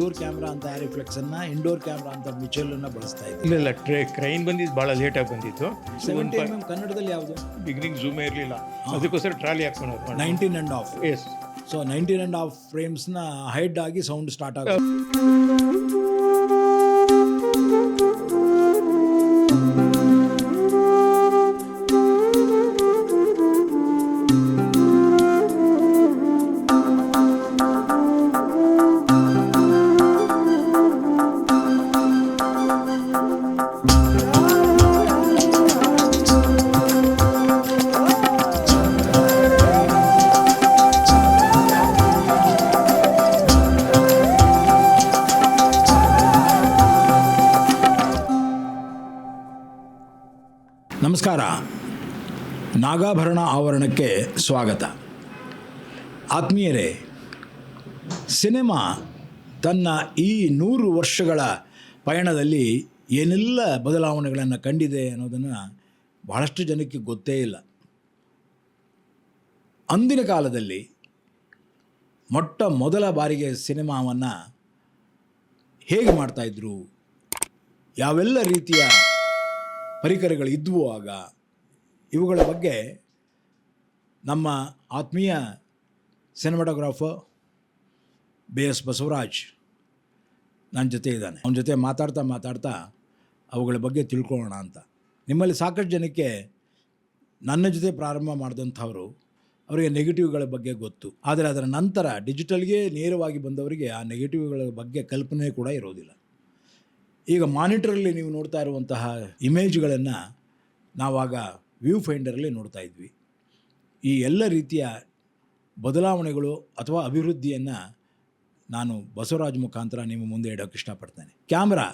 Outdoor camera ಅಂತ reflex ಅನ್ನ indoor camera ಅಂತ ಮಿಚೆಲ್ ಅನ್ನ ಬಳಸ್ತಾ ಇದ್ದೀವಿ ಇಲ್ಲ ಇಲ್ಲ ಟ್ರೇ ಕ್ರೈನ್ ಬಂದಿದ್ದು ಭಾಳ ಆಗಿ ಬಂದಿತ್ತು. ಸೆವೆಂಟಿ ಎಂ ಎಂ ಕನ್ನಡದಲ್ಲಿ ಯಾವುದು? ಬಿಗಿನಿಂಗ್ ಝೂಮೇ ಇರಲಿಲ್ಲ. ಅದಕ್ಕೋಸ್ಕರ ಟ್ರಾಲಿ ಹಾಕೊಂಡು nineteen and half yes so nineteen and half ಫ್ರೇಮ್ಸ್ನ hide ಆಗಿ ಸೌಂಡ್ ಸ್ಟಾರ್ಟ್ ಆಗುತ್ತೆ. ನಾಗಾಭರಣ ಆವರಣಕ್ಕೆ ಸ್ವಾಗತ. ಆತ್ಮೀಯರೇ, ಸಿನಿಮಾ ತನ್ನ ಈ ನೂರು ವರ್ಷಗಳ ಪಯಣದಲ್ಲಿ ಏನೆಲ್ಲ ಬದಲಾವಣೆಗಳನ್ನು ಕಂಡಿದೆ ಅನ್ನೋದನ್ನು ಬಹಳಷ್ಟು ಜನಕ್ಕೆ ಗೊತ್ತೇ ಇಲ್ಲ. ಅಂದಿನ ಕಾಲದಲ್ಲಿ ಮೊಟ್ಟ ಮೊದಲ ಬಾರಿಗೆ ಸಿನಿಮಾವನ್ನು ಹೇಗೆ ಮಾಡ್ತಾಯಿದ್ರು ಯಾವೆಲ್ಲ ರೀತಿಯ ಪರಿಕರಗಳು ಇದ್ವು ಆಗ ಇವುಗಳ ಬಗ್ಗೆ ನಮ್ಮ ಆತ್ಮೀಯ ಸಿನಿಮಾಟೋಗ್ರಾಫರ್ ಬಿ ಎಸ್ ಬಸವರಾಜ್ ನನ್ನ ಜೊತೆ ಇದ್ದಾನೆ. ಅವನ ಜೊತೆ ಮಾತಾಡ್ತಾ ಮಾತಾಡ್ತಾ ಅವುಗಳ ಬಗ್ಗೆ ತಿಳ್ಕೊಳ್ಳೋಣ ಅಂತ. ನಿಮ್ಮಲ್ಲಿ ಸಾಕಷ್ಟು ಜನಕ್ಕೆ ನನ್ನ ಜೊತೆ ಪ್ರಾರಂಭ ಮಾಡಿದಂಥವರು ಅವರಿಗೆ ನೆಗೆಟಿವ್ಗಳ ಬಗ್ಗೆ ಗೊತ್ತು. ಆದರೆ ಅದರ ನಂತರ ಡಿಜಿಟಲ್ಗೆ ನೇರವಾಗಿ ಬಂದವರಿಗೆ ಆ ನೆಗೆಟಿವ್ಗಳ ಬಗ್ಗೆ ಕಲ್ಪನೆ ಕೂಡ ಇರೋದಿಲ್ಲ. ಈಗ ಮಾನಿಟರಲ್ಲಿ ನೀವು ನೋಡ್ತಾ ಇರುವಂತಹ ಇಮೇಜ್ಗಳನ್ನು ನಾವಾಗ ವ್ಯೂ ಫೈಂಡರಲ್ಲಿ ನೋಡ್ತಾ ಇದ್ವಿ. ಈ ಎಲ್ಲ ರೀತಿಯ ಬದಲಾವಣೆಗಳು ಅಥವಾ ಅಭಿವೃದ್ಧಿಯನ್ನು ನಾನು ಬಸವರಾಜ್ ಮುಖಾಂತರ ನಿಮ್ಮ ಮುಂದೆ ಇಡೋಕ್ಕೆ ಇಷ್ಟಪಡ್ತೇನೆ. ಕ್ಯಾಮ್ರಾ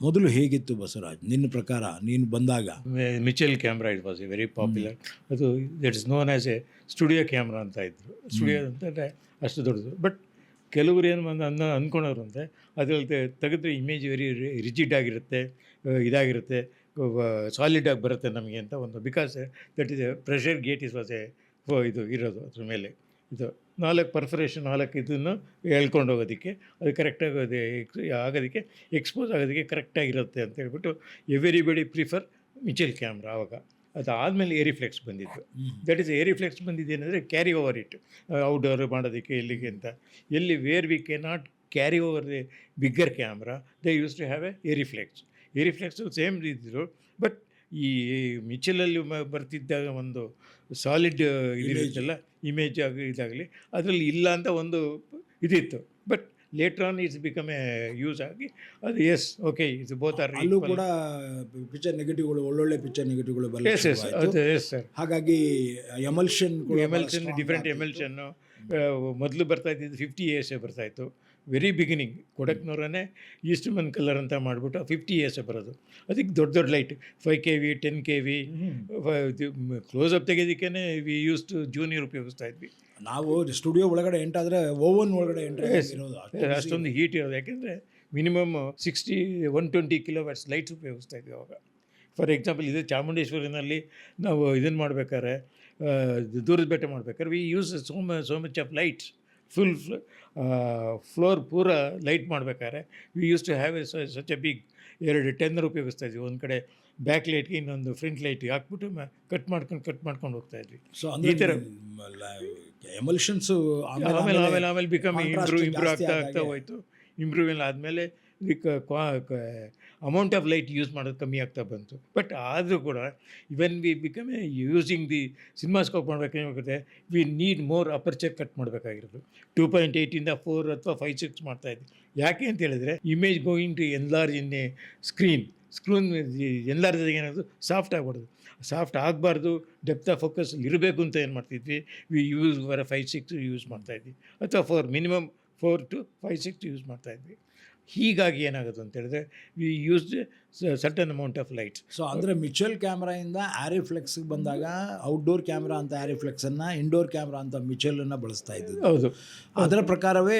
ಮೊದಲು ಹೇಗಿತ್ತು ಬಸವರಾಜ್? ನಿನ್ನ ಪ್ರಕಾರ ನೀನು ಬಂದಾಗ? Mitchell camera it was a very popular ಅದು that is known as a studio camera ಅಂತ ಇದ್ದರು ಸ್ಟುಡಿಯೋ ಅಂತಂದರೆ ಅಷ್ಟು ದೊಡ್ಡದು. ಬಟ್ ಕೆಲವರು ಏನು ಬಂದು ಅನ್ನ ಅಂದ್ಕೊಳೋರು ಅಂದರೆ ಅದರಲ್ಲಿ ತೆಗೆದ್ರೆ ಇಮೇಜ್ ವೆರಿ ರಿಜಿಡ್ ಆಗಿರುತ್ತೆ ಇದಾಗಿರುತ್ತೆ. ಸಾಲಿಡ್ ಆಗಿ ಬರುತ್ತೆ ನಮಗೆ ಅಂತ ಒಂದು because that is a pressure gate is was a ಇದು ಇರೋದು ಅದ್ರ ಮೇಲೆ. ಇದು ನಾಲ್ಕು ಪರ್ಫರೇಷನ್ ನಾಲ್ಕು ಇದನ್ನು ಹೇಳ್ಕೊಂಡು ಹೋಗೋದಕ್ಕೆ, ಅದು ಕರೆಕ್ಟಾಗಿ ಅದು ಎಕ್ಸ್ ಆಗೋದಕ್ಕೆ ಎಕ್ಸ್ಪೋಸ್ ಆಗೋದಕ್ಕೆ ಕರೆಕ್ಟಾಗಿರುತ್ತೆ ಅಂತ ಹೇಳ್ಬಿಟ್ಟು ಎವ್ರಿಬಡಿ ಪ್ರಿಫರ್ ಮಿಚಿಲ್ ಕ್ಯಾಮ್ರಾ ಆವಾಗ ಅದಾದಮೇಲೆ ಏರಿಫ್ಲೆಕ್ಸ್ ಬಂದಿತ್ತು. ದಟ್ ಇಸ್ ಏರಿಫ್ಲೆಕ್ಸ್ ಏನಂದರೆ ಕ್ಯಾರಿ ಓವರ್ ಇಟ್ ಔಟ್ಡೋರ್ ಮಾಡೋದಕ್ಕೆ, ಎಲ್ಲಿಗೆ ಅಂತ. ಎಲ್ಲಿ where we can not carry over the bigger camera they use to have a Arriflex Arriflex same ಇದ್ದರು ಬಟ್ ಈ ಮಿಚಲಲ್ಲಿ ಬರ್ತಿದ್ದಾಗ ಒಂದು ಸಾಲಿಡ್ ಇದಿರುತ್ತಲ್ಲ ಇಮೇಜ್ ಆಗಿ ಇದಾಗಲಿ ಅದರಲ್ಲಿ ಇಲ್ಲ ಅಂತ ಒಂದು ಇದಿತ್ತು. But later on it's become a use ಆಗಿ ಅದು ಎಸ್ ಓಕೆ ಇದು ಬೋತ್ ಆರ್ ಅಲ್ಲೂ ಕೂಡ ಪಿಕ್ಚರ್ ನೆಗೆಟಿವ್ಗಳು ಒಳ್ಳೊಳ್ಳೆ ಪಿಕ್ಚರ್ ನೆಗೆಟಿವ್ಗಳು ಎಸ್ ಎಸ್ ಅದು ಎಸ್ ಸರ್ ಹಾಗಾಗಿ ಎಮಲ್ಷನ್ ಎಮಲ್ಷನ್ ಡಿಫ್ರೆಂಟ್ ಎಮಲ್ಷನ್ನು ಮೊದಲು ಬರ್ತಾ ಇದ್ದಿದ್ದು ಫಿಫ್ಟಿ ಇಯರ್ಸೇ ಎ ಬರ್ತಾ ಇತ್ತು. ವೆರಿ ಬಿಗಿನಿಂಗ್ ಕೊಡಕ್ನವರೇ ಈಸ್ಟ್ಮನ್ ಕಲರ್ ಅಂತ ಮಾಡಿಬಿಟ್ಟು ಫಿಫ್ಟಿ ಇಯರ್ಸ್ ಬರೋದು. ಅದಕ್ಕೆ ದೊಡ್ಡ ದೊಡ್ಡ light five K V ten K V close up ತೆಗೆಯೋದಕ್ಕೆ we use to junior ಉಪಯೋಗಿಸ್ತಾ ಇದ್ವಿ. ನಾವು ಸ್ಟುಡಿಯೋ ಒಳಗಡೆ ಎಂಟಾದರೆ ಓವನ್ ಒಳಗಡೆ ಎಂಟ್ರೆ ಇರೋದು ಅಷ್ಟೊಂದು ಹೀಟ್ ಇರೋದು. ಯಾಕೆಂದರೆ minimum sixty one twenty kilo watts lights ಉಪಯೋಗಿಸ್ತಾ ಇದ್ವಿ ಅವಾಗ. ಫಾರ್ ಎಕ್ಸಾಂಪಲ್ ಇದು ಚಾಮುಂಡೇಶ್ವರಿನಲ್ಲಿ ನಾವು ಇದನ್ನು ಮಾಡ್ಬೇಕಾದ್ರೆ ದೂರದ ಬೆಟ್ಟ ಮಾಡ್ಬೇಕಾದ್ರೆ ವಿ ಯೂಸ್ ಸೋ ಮ so much of lights full floor ಪೂರ ಲೈಟ್ ಮಾಡಬೇಕಾದ್ರೆ we use to have a such a big ಎರಡು ಟೆನ್ನರ್ ಉಪಯೋಗಿಸ್ತಾ ಇದ್ವಿ. ಒಂದು ಕಡೆ ಬ್ಯಾಕ್ ಲೈಟ್ಗೆ ಇನ್ನೊಂದು ಫ್ರಂಟ್ ಲೈಟ್ಗೆ ಹಾಕ್ಬಿಟ್ಟು ಕಟ್ ಮಾಡ್ಕೊಂಡು ಕಟ್ ಮಾಡ್ಕೊಂಡು ಹೋಗ್ತಾ ಇದ್ವಿ. ಸೊ ಈ ಥರ ಎಮಲ್ಷನ್ಸ್ ಆಮೇಲೆ ಆಮೇಲೆ ಆಮೇಲೆ ಬಿಕಮ್ ಇಂಪ್ರೂವ್ ಇಂಪ್ರೂವ್ ಆಗ್ತಾ ಆಗ್ತಾ ಹೋಯಿತು ಹೋಯ್ತು. ಇಂಪ್ರೂವ್ ಎಲ್ಲ ಆದಮೇಲೆ ಅಮೌಂಟ್ ಆಫ್ ಲೈಟ್ ಯೂಸ್ ಮಾಡೋದು ಕಮ್ಮಿ ಆಗ್ತಾ ಬಂತು. ಬಟ್ ಆದರೂ ಕೂಡ even we become using the CinemaScope ಮಾಡಬೇಕಾಗುತ್ತೆ we need more aperture cut ಮಾಡಬೇಕಾಗಿರೋದು. ಟೂ ಪಾಯಿಂಟ್ ಏಯ್ಟಿಂದ ಫೋರ್ ಅಥವಾ ಫೈವ್ ಸಿಕ್ಸ್ ಮಾಡ್ತಾಯಿದ್ವಿ ಯಾಕೆ ಅಂತ ಹೇಳಿದ್ರೆ image going to enlarge in a screen screen enlarge ಏನಾದ್ರು ಸಾಫ್ಟ್ ಆಗಬಾರ್ದು ಸಾಫ್ಟ್ ಆಗಬಾರ್ದು ಡೆಪ್ತ್ ಆಫ್ ಫೋಕಸ್ ಇರಬೇಕು ಅಂತ ಏನು ಮಾಡ್ತಿದ್ವಿ? ವಿ ಯೂಸ್ ವರ ಫೈವ್ ಸಿಕ್ಸ್ ಯೂಸ್ ಮಾಡ್ತಾಯಿದ್ವಿ ಅಥವಾ four minimum four to five six use ಮಾಡ್ತಾಯಿದ್ವಿ ಹೀಗಾಗಿ ಏನಾಗುತ್ತೆ ಅಂತ ಹೇಳಿದ್ರೆ we use certain amount of light so ಅಂದರೆ ಮಿಚುವಲ್ ಕ್ಯಾಮ್ರಾಯಿಂದ ಆರಿಫ್ಲೆಕ್ಸ್ ಬಂದಾಗ ಔಟ್ಡೋರ್ ಕ್ಯಾಮ್ರಾ ಅಂತ ಆರಿಫ್ಲೆಕ್ಸ್ ಅನ್ನ ಇಂಡೋರ್ ಕ್ಯಾಮ್ರಾ ಅಂತ ಮಿಚುವಲನ್ನು ಬಳಸ್ತಾ ಇದ್ದು ಹೌದು. ಅದರ ಪ್ರಕಾರವೇ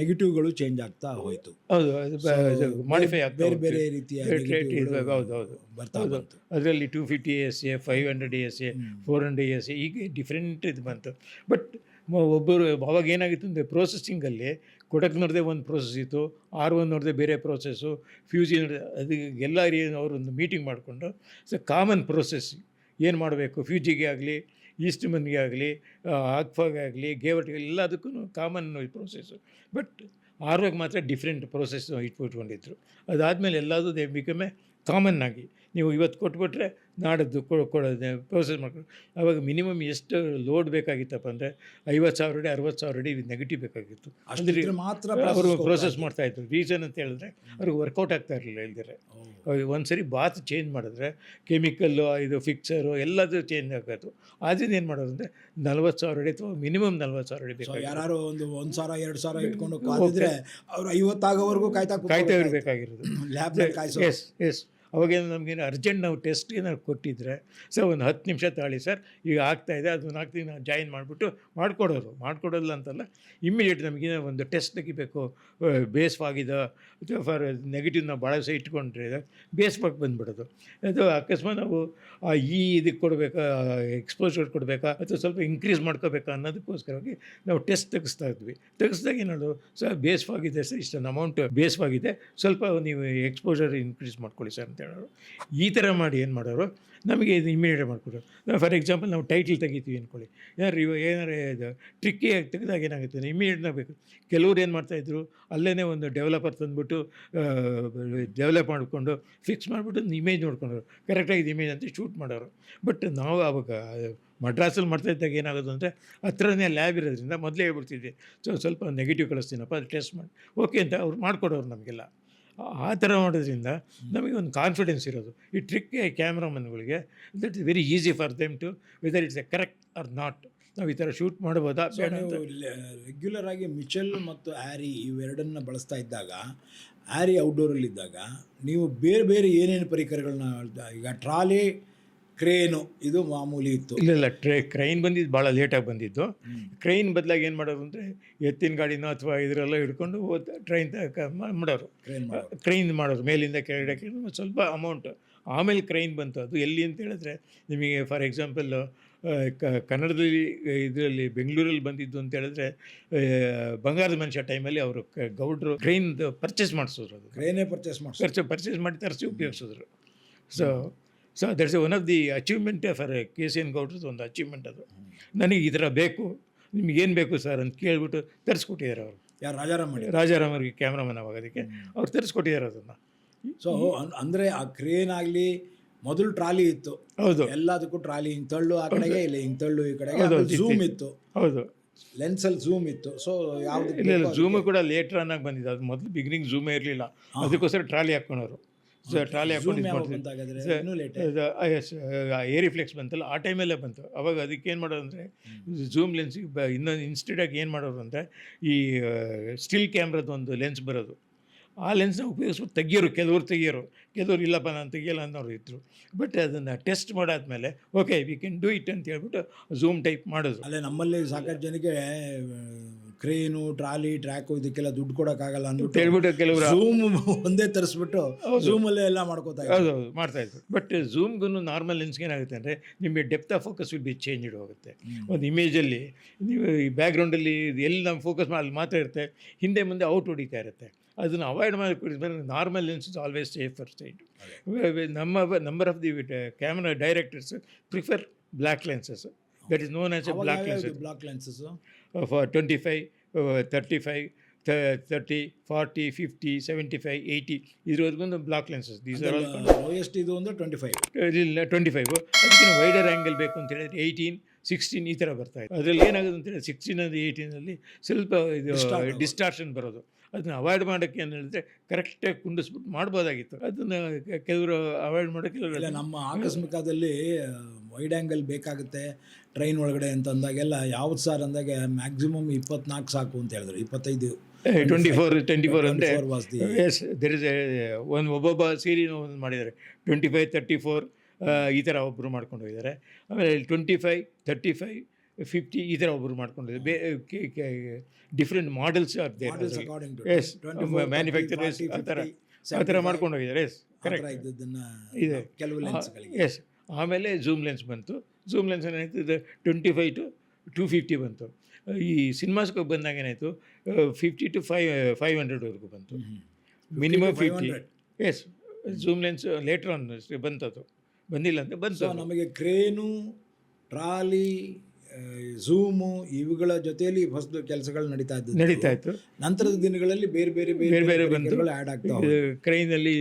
ನೆಗೆಟಿವ್ಗಳು ಚೇಂಜ್ ಆಗ್ತಾ ಹೋಯಿತು. ಹೌದು ಅದು ಮಾಡಿಫೈ ಬೇರೆ ಬೇರೆ ರೀತಿಯ ಹೌದು, ಹೌದು. ಬರ್ತಾ ಬಂತು. ಅದರಲ್ಲಿ two fifty S A five hundred S A four hundred S A ಈಗ ಡಿಫ್ರೆಂಟ್ ಇದು ಬಂತು. ಬಟ್ ಒಬ್ಬರು ಅವಾಗ ಏನಾಗಿತ್ತು ಅಂದರೆ ಪ್ರೊಸೆಸಿಂಗಲ್ಲಿ ಕೊಡಕ್ ನೋಡಿದೆ ಒಂದು ಪ್ರೋಸೆಸ್ ಇತ್ತು ಆರ್ ಒನ್ ನೋಡಿದೆ ಬೇರೆ ಪ್ರೊಸೆಸ್ಸು ಫ್ಯೂಜಿ ನೋಡಿದೆ ಅದು ಎಲ್ಲ ಏರಿಯಾ ಅವರೊಂದು ಮೀಟಿಂಗ್ ಮಾಡಿಕೊಂಡು ಸೊ ಕಾಮನ್ ಪ್ರೋಸೆಸ್ ಏನು ಮಾಡಬೇಕು? ಫ್ಯೂಜಿಗೆ ಆಗಲಿ ಈಸ್ಟ್ಮನ್ಗೆ ಆಗಲಿ ಆಗ್ಫಾಗೆ ಆಗಲಿ ಗೇವಟ್ಗೆ ಎಲ್ಲದಕ್ಕೂ ಕಾಮನ್ ಪ್ರೋಸೆಸ್ಸು ಬಟ್ ಆರ್ವಾಗ ಮಾತ್ರ ಡಿಫ್ರೆಂಟ್ ಪ್ರೋಸೆಸ್ ಇಟ್ಬಿಟ್ಕೊಂಡಿದ್ರು ಅದಾದಮೇಲೆ ಎಲ್ಲದೂ ದೇ ಬಿಕಮೆ ಕಾಮನ್ ಆಗಿ. ನೀವು ಇವತ್ತು ಕೊಟ್ಬಿಟ್ರೆ ನಾಡದ್ದು ಕೊಡೋದು ಪ್ರೋಸೆಸ್ ಮಾಡ್ಕೊಂಡು ಅವಾಗ ಮಿನಿಮಮ್ ಎಷ್ಟು ಲೋಡ್ ಬೇಕಾಗಿತ್ತಪ್ಪ ಅಂದರೆ ಐವತ್ತು ಸಾವಿರ ಅಡಿ ಅರವತ್ತು ಸಾವಿರ ಅಡಿ ನೆಗೆಟಿವ್ ಬೇಕಾಗಿತ್ತು. ಅಂದರೆ ಮಾತ್ರ ಅವರು ಪ್ರೋಸೆಸ್ ಮಾಡ್ತಾಯಿದ್ರು ರೀಸನ್ ಅಂತ ಹೇಳಿದ್ರೆ ಅವ್ರಿಗೆ ವರ್ಕೌಟ್ ಆಗ್ತಾ ಇರಲಿಲ್ಲ ಇಲ್ದಿರೆ ಇತ್ತು. ಒಂದು ಸರಿ ಬಾತ್ ಚೇಂಜ್ ಮಾಡಿದ್ರೆ ಕೆಮಿಕಲ್ಲು ಇದು ಫಿಕ್ಸರು ಎಲ್ಲದೂ ಚೇಂಜ್ ಆಗೋದು. ಆದ್ದರಿಂದ ಏನು ಮಾಡೋದು ಅಂದರೆ ನಲ್ವತ್ತು ಸಾವಿರ ಅಡಿ ಅಥವಾ ಮಿನಿಮಮ್ ನಲ್ವತ್ತು ಸಾವಿರ ಅಡಿ ಬೇಕು ಯಾರು ಒಂದು ಒಂದು ಸಾವಿರ ಎರಡು ಸಾವಿರ ಇಟ್ಕೊಂಡು ಕಾದಿದ್ರೆ ಅವ್ರು ಐವತ್ತಾಗೋವರೆಗೂ ಕಾಯ್ತಾ ಕಾಯ್ತಾ ಇರಬೇಕಾಗಿರೋದು. ಲ್ಯಾಬ್ ಎಸ್ ಎಸ್ ಅವಾಗೇನು ನಮಗೇನು ಅರ್ಜೆಂಟ್ ನಾವು ಟೆಸ್ಟ್ ಏನಾದ್ರು ಕೊಟ್ಟಿದ್ರೆ, ಸರ್ ಒಂದು ಹತ್ತು ನಿಮಿಷ ತಾಳಿ ಸರ್, ಈಗ ಆಗ್ತಾ ಇದೆ, ಅದು ನಾಲ್ಕು ದಿನ ಜಾಯಿನ್ ಮಾಡಿಬಿಟ್ಟು ಮಾಡಿಕೊಡೋರು. ಮಾಡಿಕೊಡೋಲ್ಲ ಅಂತಲ್ಲ ಇಮ್ಮಿಡಿಯೇಟ್ ನಮಗೇನು ಒಂದು ಟೆಸ್ಟ್ ತೆಗಿಬೇಕು ಬೇಸ್ ಅಥವಾ ಫಾರ್ ನೆಗೆಟಿವ್ ನಾವು ಭಾಳ ಸಹ ಇಟ್ಕೊಂಡ್ರೆ ಬೇಸ್ ಬಂದ್ಬಿಡೋದು. ಅದು ಅಕಸ್ಮಾತ್ ನಾವು ಈ ಇದಕ್ಕೆ ಕೊಡಬೇಕಾ ಎಕ್ಸ್ಪೋಜರ್ ಕೊಡಬೇಕಾ, ಅಥವಾ ಸ್ವಲ್ಪ ಇನ್ಕ್ರೀಸ್ ಮಾಡ್ಕೋಬೇಕಾ ಅನ್ನೋದಕ್ಕೋಸ್ಕರವಾಗಿ ನಾವು ಟೆಸ್ಟ್ ತೆಗಿಸ್ತಾ ಇದ್ವಿ. ತೆಗಿಸ್ದಾಗ ಏನಾದ್ರು, ಸರ್ ಬೇಸ್ವಾಗಿದೆ ಸರ್, ಇಷ್ಟೊಂದು ಅಮೌಂಟ್ ಬೇಸ್ ಆಗಿದೆ ಸ್ವಲ್ಪ ನೀವು ಎಕ್ಸ್ಪೋಜರ್ ಇನ್ಕ್ರೀಸ್ ಮಾಡ್ಕೊಳ್ಳಿ ಸರ್ ಅಂತ ಹೇಳೋರು ಈ ಥರ ಮಾಡಿ ಏನು ಮಾಡೋರು? ನಮಗೆ ಇದು ಇಮಿಡಿಯೇಟ್ ಮಾಡಿಕೊಡೋರು. ನಾವು ಫಾರ್ ಎಕ್ಸಾಂಪಲ್ ನಾವು ಟೈಟ್ಲ್ ತೆಗಿತೀವಿ ಅಂದ್ಕೊಳ್ಳಿ ಏನಾರು ಇವಾಗ ಏನಾರೇ ಇದು ಟ್ರಿಕ್ಕಿಯಾಗಿ ತೆಗೆದಾಗ ಏನಾಗುತ್ತೆ? ಇಮಿಡಿಯೇಟ್ ಬೇಕು. ಕೆಲವ್ರು ಏನು ಮಾಡ್ತಾಯಿದ್ರು ಅಲ್ಲೇ ಒಂದು ಡೆವಲಪರ್ ತಂದುಬಿಟ್ಟು ಡೆವಲಪ್ ಮಾಡಿಕೊಂಡು ಫಿಕ್ಸ್ ಮಾಡಿಬಿಟ್ಟು ಒಂದು ಇಮೇಜ್ ನೋಡ್ಕೊಂಡ್ರು ಕರೆಕ್ಟಾಗಿ ಇಮೇಜ್ ಅಂತ ಶೂಟ್ ಮಾಡೋರು. ಬಟ್ ನಾವು ಅವಾಗ ಮಡ್ರಾಸಲ್ಲಿ ಮಾಡ್ತಾ ಇದ್ದಾಗ ಏನಾಗೋದು ಅಂದರೆ ಹತ್ರನೇ ಲ್ಯಾಬ್ ಇರೋದ್ರಿಂದ ಮೊದಲೇ ಹೇಳ್ಬಿಡ್ತಿದ್ದೆ ಸೊ ಸ್ವಲ್ಪ ನೆಗೆಟಿವ್ ಕಳಿಸ್ತೀನಪ್ಪ, ಅದು ಟೆಸ್ಟ್ ಮಾಡಿ. ಓಕೆ ಅಂತ ಅವ್ರು ಮಾಡಿಕೊಡೋರು ನಮಗೆಲ್ಲ. ಆ- ಥರ ಮಾಡೋದ್ರಿಂದ ನಮಗೆ ಒಂದು ಕಾನ್ಫಿಡೆನ್ಸ್ ಇರೋದು. ಈ trick ಕ್ಯಾಮ್ರಾಮನ್ಗಳಿಗೆ that is very easy for them to whether it's a correct or not ನಾವು ಈ ಥರ ಶೂಟ್ ಮಾಡ್ಬೋದಾ ರೆಗ್ಯುಲರ್ ಆಗಿ ಮಿಚೆಲ್ ಮತ್ತು ಆ್ಯರಿ ಇವೆರಡನ್ನ ಬಳಸ್ತಾ ಇದ್ದಾಗ ಆ್ಯರಿ ಔಟ್ಡೋರಲ್ಲಿದ್ದಾಗ ನೀವು ಬೇರೆ ಬೇರೆ ಏನೇನು ಪರಿಕರಗಳನ್ನ ಈಗ ಟ್ರಾಲಿ ಕ್ರೇನು ಇದು ಮಾಮೂಲಿ ಇತ್ತು. ಇಲ್ಲ ಇಲ್ಲ ಟ್ರೇ ಕ್ರೈನ್ ಬಂದಿದ್ದು ಭಾಳ ಲೇಟಾಗಿ ಬಂದಿದ್ದು ಕ್ರೈನ್ ಬದಲಾಗಿ ಏನು ಮಾಡೋರು ಅಂದರೆ ಎತ್ತಿನ ಗಾಡಿನೋ ಅಥವಾ ಇದರೆಲ್ಲ ಹಿಡ್ಕೊಂಡು ಹೋದ ಟ್ರೈನ್ ಮಾಡೋರು. ಕ್ರೇನ್ ಮಾಡೋರು. ಕ್ರೈನ್ ಮಾಡೋರು ಮೇಲಿಂದ ಕೆಳಗಡೆ ಸ್ವಲ್ಪ ಅಮೌಂಟ್ ಆಮೇಲೆ ಕ್ರೈನ್ ಬಂತು. ಅದು ಎಲ್ಲಿ ಅಂತ ಹೇಳಿದ್ರೆ ನಿಮಗೆ ಫಾರ್ ಎಕ್ಸಾಂಪಲ್ ಕನ್ನಡದಲ್ಲಿ ಇದರಲ್ಲಿ ಬೆಂಗಳೂರಲ್ಲಿ ಬಂದಿದ್ದು ಅಂತ ಹೇಳಿದ್ರೆ ಬಂಗಾರದ ಮನುಷ್ಯ ಟೈಮಲ್ಲಿ ಅವರು ಗೌಡ್ರು ಕ್ರೈನ್ದು ಪರ್ಚೇಸ್ ಮಾಡಿಸಿದ್ರು ಅದು. ಕ್ರೈನೇ ಪರ್ಚೇಸ್ ಮಾಡಿಸ್ ಪರ್ಚೇಸ್ ಮಾಡಿ ತರಿಸಿ ಉಪಯೋಗಿಸಿದ್ರು. So so that's one of the achievement for K C N ಗೌಡ್ರದ್ದು ಒಂದು ಅಚೀವ್ಮೆಂಟ್ ಅದು. ನನಗೆ ಈ ಥರ ಬೇಕು ನಿಮ್ಗೆ ಏನು ಬೇಕು ಸರ್ ಅಂತ ಕೇಳಿಬಿಟ್ಟು ತರಿಸ್ಕೊಟ್ಟಿದ್ದಾರೆ ಅವರು. ಯಾರು? ರಾಜಾರಾಮ್ ಮಾಡಿ ರಾಜಾರಾಮ್ ಅವ್ರಿಗೆ ಕ್ಯಾಮ್ರಾಮನ್ ಆಗೋದಕ್ಕೆ ಅವ್ರು ತರಿಸ್ಕೊಟ್ಟಿದ್ದಾರೆ ಅದನ್ನು. ಸೊ ಅಂದರೆ ಆ ಕ್ರೇನ್ ಆಗಲಿ ಮೊದಲು ಟ್ರಾಲಿ ಇತ್ತು. ಹೌದು. ಎಲ್ಲದಕ್ಕೂ ಟ್ರಾಲಿ ಹಿಂಗೆ ತಳ್ಳು ಆ ಕಡೆಗೆ ಇಲ್ಲ ಹಿಂಗೆ ತಳ್ಳು ಈ ಕಡೆಗೆ ಝೂಮ್ ಇತ್ತು. ಹೌದು. ಲೆನ್ಸಲ್ಲಿ ಝೂಮ್ ಇತ್ತು. ಸೊ ಯಾವುದು ಇಲ್ಲ ಝೂಮು ಕೂಡ ಲೇಟ್ರ್ ರನ್ ಆಗಿ ಬಂದಿದ್ದು ಅದು ಮೊದಲು ಬಿಗಿನಿಂಗ್ ಝೂಮೇ ಇರಲಿಲ್ಲ. ಅದಕ್ಕೋಸ್ಕರ ಟ್ರಾಲಿ ಹಾಕ್ಕೊಂಡವ್ರು. ಸೊ ಟ್ರಾಲಿ ಏರಿಫ್ಲೆಕ್ಸ್ ಬಂತಲ್ಲ ಆ ಟೈಮಲ್ಲೇ ಬಂತು. ಅವಾಗ ಅದಕ್ಕೆ ಏನು ಮಾಡೋದು ಅಂದರೆ ಝೂಮ್ ಲೆನ್ಸಿಗೆ ಬ ಇನ್ನೊಂದು ಇನ್ಸ್ಟಿಟ್ಯೂಟಾಗಿ ಏನು ಮಾಡೋರು ಅಂದರೆ ಈ ಸ್ಟಿಲ್ ಕ್ಯಾಮ್ರದ್ದು ಒಂದು ಲೆನ್ಸ್ ಬರೋದು. ಆ ಲೆನ್ಸ್ನ ಉಪಯೋಗಿಸ್ಬಿಟ್ಟು ತೆಗಿಯೋರು. ಕೆಲವ್ರು ತೆಗಿಯೋರು. ಕೆಲವ್ರು ಇಲ್ಲಪ್ಪ ನಾನು ತೆಗಿಯಲ್ಲ ಅನ್ನೋರು ಇದ್ದರು ಬಟ್ ಅದನ್ನು ಟೆಸ್ಟ್ ಮಾಡಾದ್ಮೇಲೆ okay we can do it ಅಂತ ಹೇಳ್ಬಿಟ್ಟು ಝೂಮ್ ಟೈಪ್ ಮಾಡೋದು. ಅಲ್ಲೇ ನಮ್ಮಲ್ಲಿ ಸಾಕಷ್ಟು ಜನಕ್ಕೆ ಕ್ರೇನು ಟ್ರಾಲಿ ಟ್ರ್ಯಾಕು ಇದಕ್ಕೆಲ್ಲ ದುಡ್ಡು ಕೊಡೋಕ್ಕಾಗಲ್ಲ ಅಂದ್ಬಿಟ್ಟು ಹೇಳ್ಬಿಟ್ಟು ಕೆಲವರು ಝೂಮ್ ಒಂದೇ ತರಿಸ್ಬಿಟ್ಟು ಝೂಮಲ್ಲೇ ಎಲ್ಲ ಮಾಡ್ಕೋತಾ ಇದ್ದಾರೆ ಹೌದು ಮಾಡ್ತಾಯಿದ್ರು ಬಟ್ ಝೂಮ್ಗೂ ನಾರ್ಮಲ್ ಲೆನ್ಸ್ಗೆ ಏನಾಗುತ್ತೆ ಅಂದರೆ ನಿಮಗೆ depth of focus will be change ಹೋಗುತ್ತೆ. ಒಂದು ಇಮೇಜಲ್ಲಿ ನೀವು ಈ ಬ್ಯಾಕ್ಗ್ರೌಂಡಲ್ಲಿ ಎಲ್ಲಿ ನಮ್ಮ ಫೋಕಸ್ ಮಾಡಿ ಅಲ್ಲಿ ಮಾತ್ರ ಇರುತ್ತೆ. ಹಿಂದೆ ಮುಂದೆ ಔಟ್ ಹೊಡಿತಾ ಇರುತ್ತೆ. ಅದನ್ನು ಅವಾಯ್ಡ್ ಮಾಡಿ normal lens is always safe for side ನಮ್ಮ number of the camera directors prefer black lenses that is known as a black lenses black lenses for twenty five thirty five thirty forty fifty seventy five eighty ಇದ್ರವರೆಗೂ black lenses these are all lowest ಇದು ಅಂದರೆ twenty five ಇಲ್ಲ twenty five ಅದಕ್ಕಿಂತ wider angle ಬೇಕು ಅಂತ ಹೇಳಿದ್ರೆ eighteen sixteen ಈ ಥರ ಬರ್ತಾ ಇದೆ. ಅದರಲ್ಲಿ ಏನಾಗುತ್ತೆ ಅಂತ ಹೇಳಿದ್ರೆ ಸಿಕ್ಸ್ಟೀನ್ ಅದು ಏಯ್ಟೀನಲ್ಲಿ ಸ್ವಲ್ಪ ಇದು ಡಿಸ್ಟಾರ್ಷನ್ ಬರೋದು. ಅದನ್ನ ಅವಾಯ್ಡ್ ಮಾಡೋಕ್ಕೆ ಏನು ಹೇಳಿದ್ರೆ ಕರೆಕ್ಟಾಗಿ ಕುಂಡಿಸ್ಬಿಟ್ಟು ಮಾಡ್ಬೋದಾಗಿತ್ತು. ಅದನ್ನು ಕೆಲವರು ಅವಾಯ್ಡ್ ಮಾಡೋಕ್ಕೆ ನಮ್ಮ ಆಕಸ್ಮಿಕದಲ್ಲಿ ವೈಡ್ ಆ್ಯಂಗಲ್ ಬೇಕಾಗುತ್ತೆ ಟ್ರೈನ್ ಒಳಗಡೆ ಅಂತ ಅಂದಾಗೆಲ್ಲ ಯಾವ್ದು ಸರ್ ಅಂದಾಗ ಮ್ಯಾಕ್ಸಿಮಮ್ ಇಪ್ಪತ್ನಾಲ್ಕು ಸಾಕು ಅಂತ ಹೇಳಿದ್ರು. ಇಪ್ಪತ್ತೈದು. ಟ್ವೆಂಟಿ ಫೋರ್ ಟ್ವೆಂಟಿ ಫೋರ್ ಅಂದರೆ 24 was the- yes there is ಒಂದು ಒಬ್ಬೊಬ್ಬ ಸೀರಿನ ಒಂದು ಮಾಡಿದ್ದಾರೆ. ಟ್ವೆಂಟಿ ಫೈವ್ ತರ್ಟಿ ಫೋರ್ ಈ ಥರ ಒಬ್ಬರು ಮಾಡ್ಕೊಂಡು ಹೋಗಿದ್ದಾರೆ. ಆಮೇಲೆ twenty five thirty five fifty ಈ ಥರ ಒಬ್ಬರು ಮಾಡ್ಕೊಂಡಿದ್ದಾರೆ ಬೇ different models are there yes manufacturers 30, ಆ ಥರ 50, ಆ ಥರ ಮಾಡ್ಕೊಂಡು ಹೋಗಿದ್ದಾರೆ. ಎಸ್ ಕರೆಕ್ಟ್ ಇದೆ. ಕೆಲವು ಎಸ್ ಆಮೇಲೆ ಝೂಮ್ ಲೆನ್ಸ್ ಬಂತು. ಝೂಮ್ ಲೆನ್ಸ್ ಏನಾಯ್ತು twenty five to two fifty ಬಂತು. ಈ ಸಿನಿಮಾಸ್ಕೋಪ್ ಬಂದಾಗ ಏನಾಯಿತು? ಫಿಫ್ಟಿ ಟು ಫೈವ್ ಫೈವ್ ಹಂಡ್ರೆಡ್ವರೆಗೂ ಬಂತು. Minimum fifty yes zoom lens later on ಬಂತದು. ಬಂದಿಲ್ಲ ಅಂತ ಬಂತು ನಮಗೆ ಕ್ರೇನು ಟ್ರಾಲಿ ಝೂಮು ಇವುಗಳ ಜೊತೆಯಲ್ಲಿ ಹೊಸದು ಕೆಲಸಗಳು ನಡೀತಾ ಇದ್ದು ನಡೀತಾ ಇತ್ತು. ನಂತರದ ದಿನಗಳಲ್ಲಿ ಬೇರೆ ಬೇರೆ ಬೇರೆ ಬೇರೆ ಬಂತು. ಆ್ಯಡ್ ಆಗ್ತಾ ಹೋಗ್ತವೆ. ಕ್ರೈನಲ್ಲಿ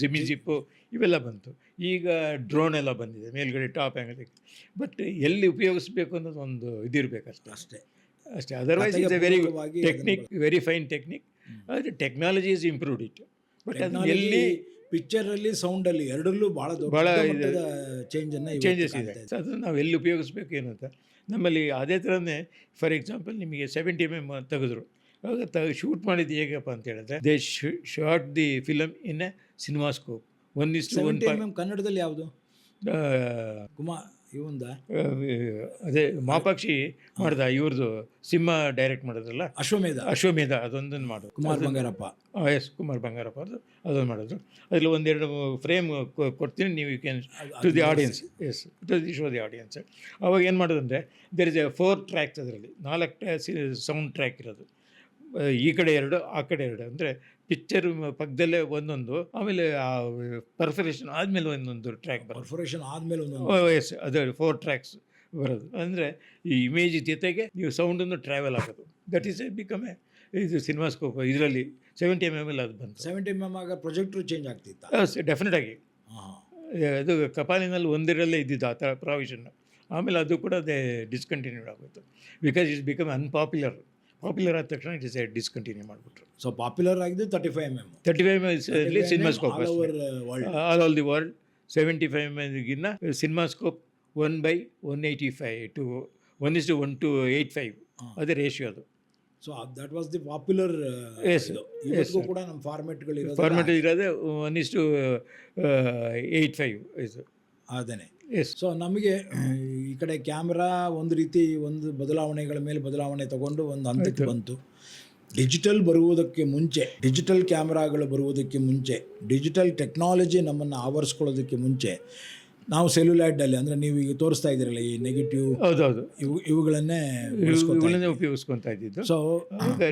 ಜಿಮಿ ಜಿಪ್ಪು ಇವೆಲ್ಲ ಬಂತು. ಈಗ ಡ್ರೋನ್ ಎಲ್ಲ ಬಂದಿದೆ ಮೇಲ್ಗಡೆ ಟಾಪ್ ಆ್ಯಂಗಲ್ ಬಟ್ ಎಲ್ಲಿ ಉಪಯೋಗಿಸ್ಬೇಕು ಅನ್ನೋದು ಒಂದು ಇದಿರಬೇಕಷ್ಟೇ. ಅಷ್ಟೇ. ಅಷ್ಟೇ. Otherwise is it's a very technique very fine technique ಆದರೆ technology is improved it but ಅದು ಎಲ್ಲಿ ಪಿಕ್ಚರ್ ಅಲ್ಲಿ ಸೌಂಡ್ ಅಲ್ಲಿ ಎರಡರಲ್ಲೂ ಬಹಳ ದೊಡ್ಡ ಬಹಳ ಚೇಂಜ್ ಅನ್ನ ಚೇಂಜಸ್ ಇದೆ. ಅದನ್ನು ನಾವು ಎಲ್ಲಿ ಉಪಯೋಗಿಸ್ಬೇಕು ಏನು ಅಂತ ನಮ್ಮಲ್ಲಿ ಅದೇ ಥರನೇ ಫಾರ್ ಎಕ್ಸಾಂಪಲ್ ನಿಮಗೆ ಸೆವೆಂಟಿ ಎಂ ಎಂ ತೆಗೆದ್ರು. ಅವಾಗ ತ ಶೂಟ್ ಮಾಡಿದ್ದು ಹೇಗಪ್ಪ ಅಂತ ಹೇಳಿದ್ರೆ they shot the film in a CinemaScope one is one 70 ಕನ್ನಡದಲ್ಲಿ ಯಾವುದು? ಕುಮಾರ್ ಇವಂದ ಅದೇ ಮಾಪಾಕ್ಷಿ ಮಾಡ್ದ ಇವ್ರದ್ದು ಸಿಂಹ ಡೈರೆಕ್ಟ್ ಮಾಡಿದ್ರಲ್ಲ? ಅಶ್ವಮೇಧ. ಅಶ್ವಮೇಧ ಅದೊಂದನ್ನು ಮಾಡೋದು ಕುಮಾರ್ ಬಂಗಾರಪ್ಪ. ಎಸ್ ಕುಮಾರ್ ಬಂಗಾರಪ್ಪ ಅದು ಅದೊಂದು ಮಾಡಿದ್ರು. ಅದರಲ್ಲಿ ಒಂದೆರಡು ಫ್ರೇಮ್ ಕೊಡ್ತೀನಿ ನೀವು you can to the audience yes to the show the audience ಅವಾಗ ಏನು ಮಾಡೋದಂದರೆ there is a four tracks ಅದರಲ್ಲಿ ನಾಲ್ಕು ಸೌಂಡ್ ಟ್ರ್ಯಾಕ್ ಇರೋದು. ಈ ಕಡೆ ಎರಡು ಆ ಕಡೆ ಎರಡು ಅಂದರೆ ಪಿಕ್ಚರ್ ಪಕ್ಕದಲ್ಲೇ ಒಂದೊಂದು ಆಮೇಲೆ ಪರ್ಫರೇಷನ್ ಆದಮೇಲೆ ಒಂದೊಂದು ಟ್ರ್ಯಾಕ್ ಬರೋದು ಪರ್ಫೊರೇಷನ್ ಆದ್ಮೇಲೆ ಒಂದೊಂದು. ಎಸ್ ಅದೇ ಫೋರ್ ಟ್ರ್ಯಾಕ್ಸ್ ಬರೋದು. ಅಂದರೆ ಈ ಇಮೇಜ್ ಜೊತೆಗೆ ನೀವು ಸೌಂಡನ್ನು ಟ್ರಾವೆಲ್ ಆಗೋದು that is a become a ಇದು ಸಿನಿಮಾಸ್ಕೋಪ್ ಇದರಲ್ಲಿ ಸೆವೆಂಟಿ ಎಂ ಎಂ ಎಲ್ ಅದು ಬಂತು. ಸೆವೆಂಟಿ ಎಂ ಎಂ ಆಗ ಪ್ರೊಜೆಕ್ಟ್ರು ಚೇಂಜ್ ಆಗ್ತಿತ್ತು? ಡೆಫಿನೆಟ್ ಆಗಿ. ಅದು ಕಪಾಲಿನಲ್ಲಿ ಒಂದಿರಲ್ಲೇ ಇದ್ದಿದ್ದು ಆ ಥರ ಪ್ರಾವಿಷನ್ ಆಮೇಲೆ ಅದು ಕೂಡ ಅದೇ ಡಿಸ್ಕಂಟಿನ್ಯೂಡ್ ಆಗೋಯ್ತು. Because it's become unpopular popular ಆದ ತಕ್ಷಣ ಇಸ್ ಡಿಸ್ಕಂಟಿನ್ಯೂ ಮಾಡಿಬಿಟ್ರು. ಸೊ ಪಾಪ್ಯುಲರ್ ಆಗಿದ್ದು thirty five M M thirty five M CinemaScope all over all all the world seventy five M ಗಿನ್ನ CinemaScope one by one eighty five to one is to one two eight five ಅದೇ ratio ಅದು. So that was the popular ಕೂಡ ನಮ್ಮ ಫಾರ್ಮೆಟ್ಗಳು format ಇರೋದೇ one is to eight five ಇದು ಅದೇ S so ನಮಗೆ ಈ ಕಡೆ ಕ್ಯಾಮ್ರಾ ಒಂದು ರೀತಿ ಒಂದು ಬದಲಾವಣೆಗಳ ಮೇಲೆ ಬದಲಾವಣೆ ತಗೊಂಡು ಒಂದು ಹಂತಕ್ಕೆ ಬಂತು. ಡಿಜಿಟಲ್ ಬರುವುದಕ್ಕೆ ಮುಂಚೆ ಡಿಜಿಟಲ್ ಕ್ಯಾಮ್ರಾಗಳು ಬರುವುದಕ್ಕೆ ಮುಂಚೆ ಡಿಜಿಟಲ್ ಟೆಕ್ನಾಲಜಿ ನಮ್ಮನ್ನು ಆವರಿಸ್ಕೊಳ್ಳೋದಕ್ಕೆ ಮುಂಚೆ ನಾವು ಸೆಲ್ಯುಲೈಡಲ್ಲಿ ಅಂದರೆ ನೀವು ಈಗ ತೋರಿಸ್ತಾ ಇದ್ದೀರಲ್ಲ ಈ ನೆಗೆಟಿವ್ ಇವು ಇವುಗಳನ್ನೇ ಬಳಸ್ಕೊತಾ ಇವುಗಳನ್ನೇ ಉಪಯೋಗಿಸ್ಕೊತಾ ಇದ್ದಿದ್ದು. ಸೊ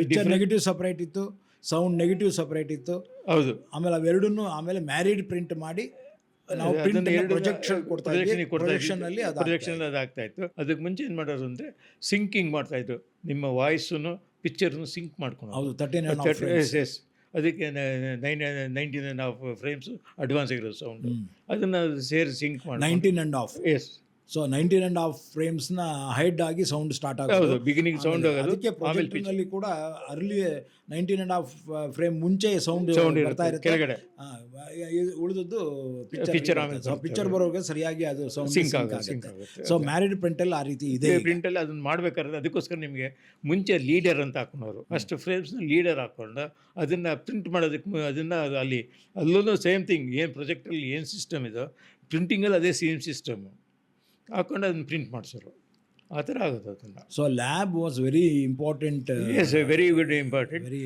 ಪಿಕ್ಚರ್ ನೆಗೆಟಿವ್ ಸಪ್ರೇಟ್ ಇತ್ತು ಸೌಂಡ್ ನೆಗೆಟಿವ್ ಸಪ್ರೇಟ್ ಇತ್ತು. ಹೌದು. ಆಮೇಲೆ ಅವೆರಡನ್ನೂ ಆಮೇಲೆ ಮ್ಯಾರಿಡ್ ಪ್ರಿಂಟ್ ಮಾಡಿ ನಾವು ಪ್ರೊಜೆಕ್ಷನ್ ಕೊಡ್ತಾ ಪ್ರೊಜೆಕ್ಷನ್ ಅಲ್ಲಿ ಪ್ರೊಜೆಕ್ಷನ್ ಅದು ಆಗ್ತಾ ಇತ್ತು. ಅದಕ್ಕೆ ಮುಂಚೆ ಏನು ಮಾಡೋದು ಅಂದರೆ ಸಿಂಕಿಂಗ್ ಮಾಡ್ತಾ ಇದ್ರು. ನಿಮ್ಮ ವಾಯ್ಸನ್ನು ಪಿಕ್ಚರ್ನು ಸಿಂಕ್ ಮಾಡ್ಕೊಂಡು ಹೌದು ತರ್ಟೀನ್ ಎಸ್ ಎಸ್ ಅದಕ್ಕೆ nine nineteen and half frames advance ಆಗಿರೋ ಸೌಂಡ್ ಅದನ್ನು ಸೇರಿ ಸಿಂಕ್ ಮಾಡಿ nineteen and half yes so nineteen and half ಫ್ರೇಮ್ಸ್ನ hide ಆಗಿ ಸೌಂಡ್ ಸ್ಟಾರ್ಟ್ ಆಗುತ್ತೆ ಆಗೋದು ಬಿಗಿನಿಂಗ್ ಸೌಂಡ್ ಅದಕ್ಕೆ ಪ್ರೊಜೆಕ್ಟ್ನಲ್ಲಿ ಕೂಡ early nineteen and half frame ಮುಂಚೆ ಸೌಂಡ್ ಬರ್ತಾ ಇರುತ್ತೆ. ಉಳಿದದ್ದು ಪಿಕ್ಚರ್ ಪಿಕ್ಚರ್ ಬರೋವಾಗ ಸರಿಯಾಗಿ ಅದು ಸೌಂಡ್ ಸಿಂಕ್ ಆಗುತ್ತೆ ಸೊ ಮ್ಯಾರಿಡ್ ಪ್ರಿಂಟಲ್ಲಿ ಆ ರೀತಿ ಇದೆ. ಪ್ರಿಂಟಲ್ಲಿ ಅದನ್ನು ಮಾಡ್ಬೇಕಾದ್ರೆ ಅದಕ್ಕೋಸ್ಕರ ನಿಮಗೆ ಮುಂಚೆ ಲೀಡರ್ ಅಂತ ಹಾಕೊಂಡವರು. ಅಷ್ಟು ಫ್ರೇಮ್ಸ್ನ ಲೀಡರ್ ಹಾಕ್ಕೊಂಡು ಅದನ್ನು ಪ್ರಿಂಟ್ ಮಾಡೋದಕ್ಕೆ ಅದನ್ನ ಅದನ್ನು ಅಲ್ಲಿ ಅಲ್ಲೂ ಸೇಮ್ ಥಿಂಗ್ ಏನು ಪ್ರೊಜೆಕ್ಟಲ್ಲಿ ಏನು ಸಿಸ್ಟಮ್ ಇದೋ ಪ್ರಿಂಟಿಂಗಲ್ಲಿ ಅದೇ ಸೇಮ್ ಸಿಸ್ಟಮು ಹಾಕೊಂಡು ಅದನ್ನು ಪ್ರಿಂಟ್ ಮಾಡಿಸೋರು ಆ ಥರ ಆಗುತ್ತೆ ಅದನ್ನ so lab was very important yes very good important very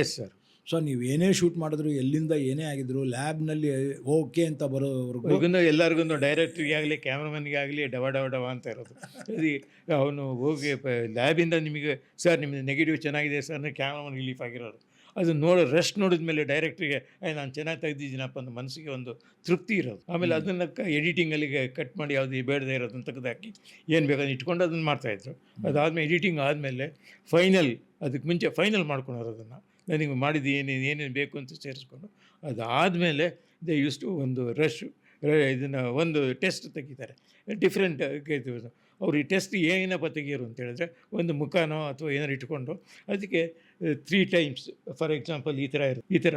yes sir so ನೀವು ಏನೇ ಶೂಟ್ ಮಾಡಿದ್ರು ಎಲ್ಲಿಂದ ಏನೇ ಆಗಿದ್ರು ಲ್ಯಾಬ್ನಲ್ಲಿ ಓಕೆ ಅಂತ ಬರೋವರೆಗೂ ಎಲ್ಲರಿಗೂ ಡೈರೆಕ್ಟ್ರಿಗೆ ಆಗಲಿ ಕ್ಯಾಮ್ರಾಮನ್ಗೆ ಆಗಲಿ ಡವ ಡವ ಡವ ಅಂತ ಇರೋದು. ಅದು ಅವನು ಹೋಗಿ ಲ್ಯಾಬಿಂದ ನಿಮಗೆ ಸರ್ ನಿಮ್ಮದು ನೆಗೆಟಿವ್ ಚೆನ್ನಾಗಿದೆ ಸರ್ ಕ್ಯಾಮ್ರಾಮನ್ ರಿಲೀಫ್ ಆಗಿರೋದು ಅದು ನೋಡಿ ರೆಸ್ಟ್ ನೋಡಿದ ಮೇಲೆ ಡೈರೆಕ್ಟ್ರಿಗೆ ಏ ನಾನು ಚೆನ್ನಾಗಿ ತೆಗೆದಿದ್ದೀನಪ್ಪ ಅಂತ ಮನಸ್ಸಿಗೆ ಒಂದು ತೃಪ್ತಿ ಇರೋದು. ಆಮೇಲೆ ಅದನ್ನು ಕ ಎಡಿಟಿಂಗಲ್ಲಿ ಕಟ್ ಮಾಡಿ ಯಾವುದು ಬೇಡದೇ ಇರೋದನ್ನು ತೆಗೆದಾಕಿ ಏನು ಬೇಕಾದ್ರೆ ಇಟ್ಕೊಂಡು ಅದನ್ನು ಮಾಡ್ತಾಯಿದ್ರು ಅದಾದಮೇಲೆ ಎಡಿಟಿಂಗ್ ಆದಮೇಲೆ ಫೈನಲ್ ಅದಕ್ಕೆ ಮುಂಚೆ ಫೈನಲ್ ಮಾಡ್ಕೊಳೋರು ಅದನ್ನು. ನನಗೆ ಮಾಡಿದ್ದು ಏನೇನು ಏನೇನು ಬೇಕು ಅಂತ ಸೇರಿಸ್ಕೊಂಡು ಅದಾದಮೇಲೆ ದೇ ಯೂಸ್ ಟು ಒಂದು ರಶ್ ಇದನ್ನು ಒಂದು ಟೆಸ್ಟ್ ತೆಗಿತಾರೆ. ಡಿಫ್ರೆಂಟ್ ಅವ್ರು ಈ ಟೆಸ್ಟ್ ಏನಪ್ಪ ಪತ್ತೆಗೀರು ಅಂತ ಹೇಳಿದ್ರೆ ಒಂದು ಮುಖನೋ ಅಥವಾ ಏನಾರು ಇಟ್ಕೊಂಡು ಅದಕ್ಕೆ ತ್ರೀ ಟೈಮ್ಸ್ ಫಾರ್ ಎಕ್ಸಾಂಪಲ್ ಈ ಥರ ಇರುತ್ತೆ. ಈ ಥರ